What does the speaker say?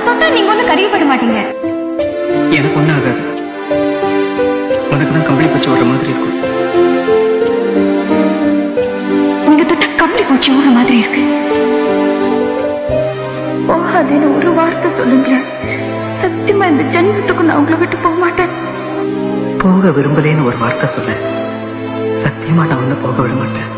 நான் தொட்டா நீங்க ஒண்ணும் கருவிப்பட மாட்டீங்க. எனக்கு ஒண்ணு ஆகாது. உனக்கு தான் கம்பளி பூச்சி விடுற மாதிரி இருக்கும். நீங்க தொட்ட கம்பளி பூச்சி ஊற மாதிரி இருக்கு. போகாதேன்னு ஒரு வார்த்தை சொல்லுங்களேன். சத்தியமா இந்த ஜென்மத்துக்கு நான் உங்களை விட்டு போக மாட்டேன். போக விரும்பலேன்னு ஒரு வார்த்தை சொல்ல சத்தியமா நான் உன்னை போக விட மாட்டேன்.